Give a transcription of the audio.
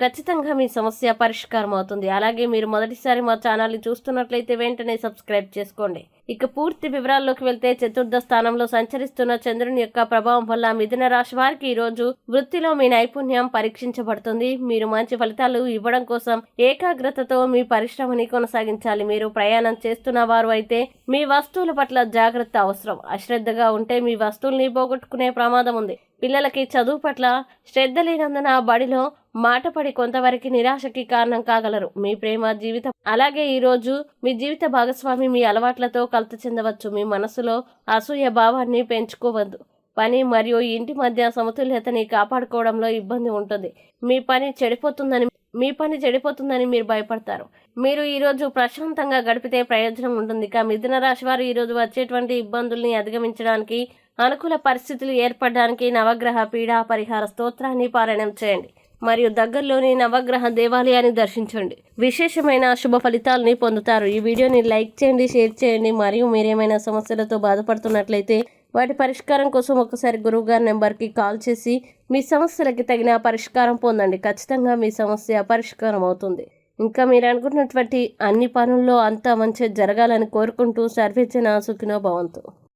ఖచ్చితంగా మీ సమస్య పరిష్కారం అవుతుంది. అలాగే మీరు మొదటిసారి మా ఛానల్ని చూస్తున్నట్లయితే వెంటనే సబ్స్క్రైబ్ చేసుకోండి. ఇక పూర్తి వివరాల్లోకి వెళ్తే చతుర్థ స్థానంలో సంచరిస్తున్న చంద్రుని యొక్క ప్రభావం వల్ల మిథున రాశి వారికి ఈరోజు వృత్తిలో మీ నైపుణ్యం పరీక్షించబడుతుంది. మీరు మంచి ఫలితాలు ఇవ్వడం కోసం ఏకాగ్రతతో మీ పరిశ్రమని కొనసాగించాలి. మీరు ప్రయాణం చేస్తున్న వారు అయితే మీ వస్తువుల పట్ల జాగ్రత్త అవసరం. అశ్రద్ధగా ఉంటే మీ వస్తువుల్ని పోగొట్టుకునే ప్రమాదం ఉంది. పిల్లలకి చదువు పట్ల శ్రద్ధ లేనందున బడిలో మాటపడి కొంతవరకు నిరాశకి కారణం కాగలరు. మీ ప్రేమ జీవితం. అలాగే ఈరోజు మీ జీవిత భాగస్వామి మీ అలవాట్లతో కలత చెందవచ్చు. మీ మనసులో అసూయ భావాన్ని పెంచుకోవద్దు. పని మరియు ఇంటి మధ్య సమతుల్యతని కాపాడుకోవడంలో ఇబ్బంది ఉంటుంది. మీ పని చెడిపోతుందని మీ పని చెడిపోతుందని మీరు భయపడతారు. మీరు ఈరోజు ప్రశాంతంగా గడిపితే ప్రయోజనం ఉంటుంది. ఇక మిథున రాశి వారు ఈరోజు వచ్చేటువంటి ఇబ్బందుల్ని అధిగమించడానికి అనుకూల పరిస్థితులు ఏర్పడడానికి నవగ్రహ పీడా పరిహార స్తోత్రాన్ని పారాయణం చేయండి. మరియు దగ్గరలోని నవగ్రహ దేవాలయాన్ని దర్శించండి. విశేషమైన శుభ ఫలితాలని పొందుతారు. ఈ వీడియోని లైక్ చేయండి షేర్ చేయండి. మరియు మీరేమైనా సమస్యలతో బాధపడుతున్నట్లయితే వాటి పరిష్కారం కోసం ఒకసారి గురువు గారి నెంబర్కి కాల్ చేసి మీ సమస్యలకి తగిన పరిష్కారం పొందండి. ఖచ్చితంగా మీ సమస్య పరిష్కారం అవుతుంది. ఇంకా మీరు అనుకున్నటువంటి అన్ని పనుల్లో అంతా మంచి జరగాలని కోరుకుంటూ సర్వేచన సుఖినో భవంతు.